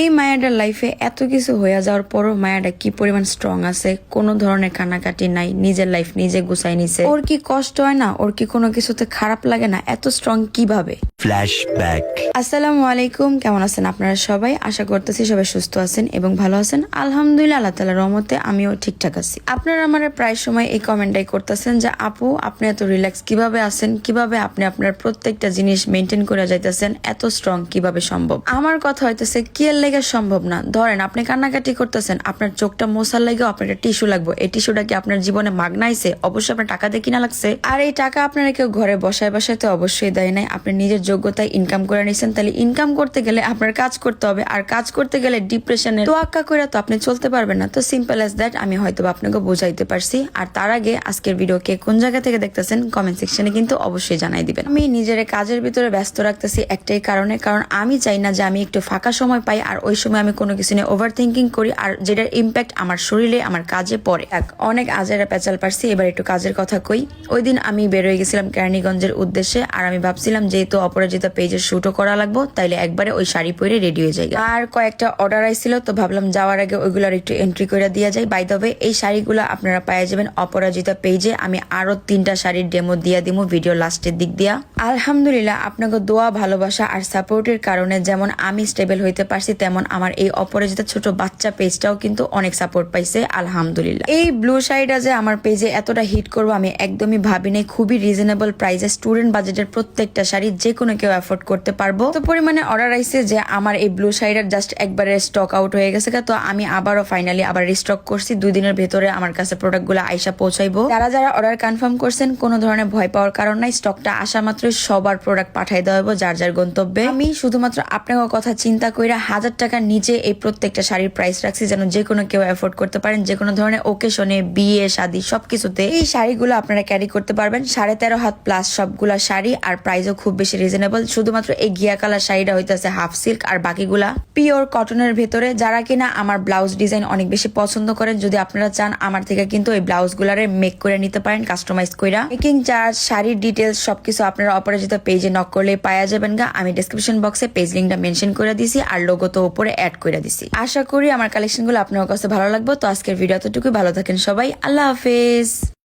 এই মায়াটার লাইফে এত কিছু হয়ে যাওয়ার পরও মায়াটা কি পরিমাণ স্ট্রং আছে? কোনো ধরনের কানাকাটি নাই নিজের লাইফ নিজে গুছাই নিছে। ওর কি কষ্ট হয় না? ওর কি কোনো কিছুতে খারাপ লাগে না? এত স্ট্রং কীভাবে? Flashback. আসসালামু আলাইকুম কেমন আছেন আপনারা সবাই? আশা করতেছি সবাই সুস্থ আছেন এবং ভালো আছেন। আলহামদুলিল্লাহ আল্লাহ তালার রহমতে আমিও ঠিকঠাক আছি। আপনারা আমার প্রায় সময় এই কমেন্টটাই করতেছেন যে আপু আপনি এত রিল্যাক্স কীভাবে আছেন? কীভাবে আপনি আপনার প্রত্যেকটা জিনিস মেনটেন করে যাইতেছেন? এত স্ট্রং কীভাবে সম্ভব? আমার কথা হইতেছে কি লেগে সম্ভব না। ধরেন, আপনি কান্নাকাটি করতেছেন, আপনার চোখটা মোছার লাগেও আপনার একটা টিস্যু লাগবে। এই টিস্যুটা কি আপনার জীবনে মাগনাইছে অবশ্যই আপনার টাকা দিয়ে কিনা লাগছে। আর এই টাকা আপনারা কেউ ঘরে বসায় বসায় তো অবশ্যই দেয় নাই। আপনি নিজের যোগ্যতায় ইনকাম করে নিছেন, তাহলে ইনকাম করতে গেলে আপনার কাজ করতে হবে। আর কাজ করতে গেলে ডিপ্রেশনের তোয়াক্কা করে তো আপনি চলতে পারবেন না। তো সিম্পল অ্যাজ দ্যাট আমি হয়তো আপনাকে বোঝাইতে পারছি। আর তার আগে আজকের ভিডিও কে কোন জায়গা থেকে দেখতেছেন কমেন্ট সেকশনে কিন্তু অবশ্যই জানাই দিবেন। আমি নিজের কাজের ভিতরে ব্যস্ত রাখতেছি একটাই কারণে, কারণ আমি চাই না যে আমি একটু ফাঁকা সময় পাই আর ওই সময় আমি কোনো কিছু নিয়ে ওভার থিঙ্কিং করি, আর যেটার ইম্প্যাক্ট আমার শরীরে, আমার কাজে পড়ে। এক অনেক আজেরা পেঁচাল পারছি, এবার একটু কাজের কথা কই। ওই দিন আমি বেরোয় গেছিলাম কেরানীগঞ্জের উদ্দেশ্যে, আর আমি ভাবছিলাম যেহেতু অপরাজিতা পেজের শুটও করা লাগবো, তাইলে একবারে ওই শাড়ি পরে রেডি হয়ে যায় আর কয়েকটা অর্ডার আইছিল, তো ভাবলাম যাওয়ার আগে ওইগুলোর একটু এন্ট্রি করে দিয়া যায় বাই তবে এই শাড়িগুলো আপনারা পাওয়া যাবেন অপরাজিতা পেজে আমি আরও তিনটা শাড়ির ডেমো দিয়া দিমু ভিডিও লাস্টের দিক দিয়া। আলহামদুলিল্লাহ, আপনাকে দোয়া, ভালোবাসা আর সাপোর্টের কারণে যেমন আমি স্টেবল হইতে পারছি তেমন আমার এই অপরাজিতা ছোট বাচ্চা পেজটাও কিন্তু অনেক সাপোর্ট পাইছে, আলহামদুলিল্লাহ। এই ব্লু শাড়িটা যে আমার পেজে এতটা হিট করব, আমি একদমই ভাবি নাই। খুবই রিজনেবল প্রাইসে স্টুডেন্ট বাজেটের প্রত্যেকটা শাড়ি যে কোনো কেউ অ্যাফোর্ড করতে পারব। তো পরিমাণে অর্ডার আইছে যে আমার এই ব্লু শাড়িটার জাস্ট একবারে স্টক আউট হয়ে গেছে তো আমি আবারও ফাইনালি আবার রিস্টক করছি। দুই দিনের ভেতরে আমার কাছে প্রোডাক্টগুলো আইসা পৌঁছাইবো। যারা যারা অর্ডার কনফার্ম করছেন, কোনো ধরনের ভয় পাওয়ার কারণ নাই। স্টকটা আসা মাত্র সবার প্রোডাক্ট পাঠাই দেওয়া যার যার গন্তব্যে। আমি শুধুমাত্র আপনার কথা চিন্তা কইরা হাজার টাকার নিচে এই প্রত্যেকটা শাড়ির প্রাইস রাখছি যেন যে কোনো কেউ এফোর্ড করতে পারেন, যে কোনো ধরনের ওকেশনে বিয়ে, শাদী, সবকিছুতে এই শাড়িগুলো আপনারা ক্যারি করতে পারবেন। সাড়ে তেরো হাত প্লাস সবগুলা শাড়ি আর প্রাইসও খুব বেশি রিজনেবল শুধুমাত্র এই ঘিয়া কালার শাড়িটা হইতেছে হাফ সিল্ক আর বাকিগুলা পিওর কটনের ভেতরে। যারা কিনা আমার ব্লাউজ ডিজাইন অনেক বেশি পছন্দ করেন, যদি আপনারা চান আমার থেকে কিন্তু এই ব্লাউজ গুলারে মেক করে নিতে পারেন কাস্টমাইজ কইরা। মেকিং চার্জ শাড়ির ডিটেলস সবকিছু আপনারা অপরাজিত পেজে নক করলে পাওয়া যাবেন গা। আমি ডিসক্রিপশন বক্সে পেজ লিঙ্কটা মেনশন করে দিছি আর লোগো তো উপরে অ্যাড করে দিছি। আশা করি আমার কালেকশনগুলো আপনার কাছে ভালো লাগবে, তো আজকের ভিডিও এতটুকু ভালো থাকেন সবাই। আল্লাহ হাফেজ।